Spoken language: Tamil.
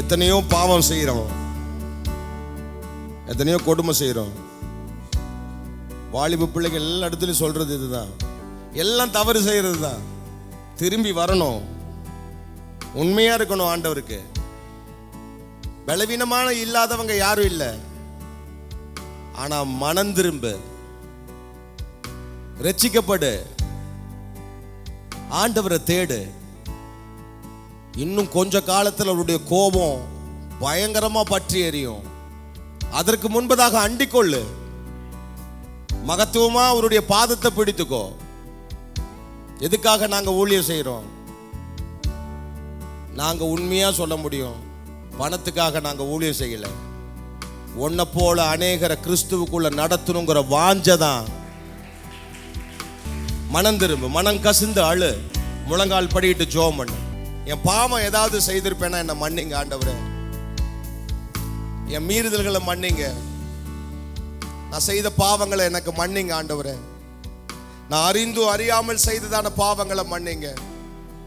எத்தனையோ பாவம் செய்கிறோம் எத்தனையோ கொடுமை செய்கிறோம் வாலிப பிள்ளைகள் எல்லா இடத்துலையும் சொல்றது இதுதான். எல்லாம் தவறு செய்கிறது தான் திரும்பி வரணும். உண்மையா இருக்கணும் ஆண்டவருக்கு. பலவீனமான இல்லாதவங்க யாரும் இல்லை. ஆனா மனம் திரும்பு. ரட்சிக்கப்படு ஆண்டவரை தேடு. இன்னும் கொஞ்ச காலத்தில் அவருடைய கோபம் பயங்கரமா பற்றி எரியும் அதற்கு முன்பதாக அண்டிக்கொள்ளு. மகத்துவமா அவருடைய பாதத்தை பிடித்துக்கோ. எதுக்காக நாங்க ஊழியம் செய்கிறோம் நாங்க உண்மையா சொல்ல முடியும். பணத்துக்காக நாங்க ஊழியம் செய்யலை. உன்னை போல அநேகரை கிறிஸ்துவுக்குள்ள நடத்தணுங்கிற வாஞ்சை தான். மனம் திரும்பு மனம் கசிந்து அழு. முழங்கால் படிக்கிட்டு ஜோம் பண்ணு. என் பாவம் ஏதாவது செய்திருப்பேனா என்ன மன்னிங்க ஆண்டவரே. என் மீறுதல்களை மன்னிங்க. நான் செய்த பாவங்களை எனக்கு மன்னிங்க ஆண்டவரே. நான் அறிந்து அறியாமல் செய்ததான பாவங்களை மன்னிங்க.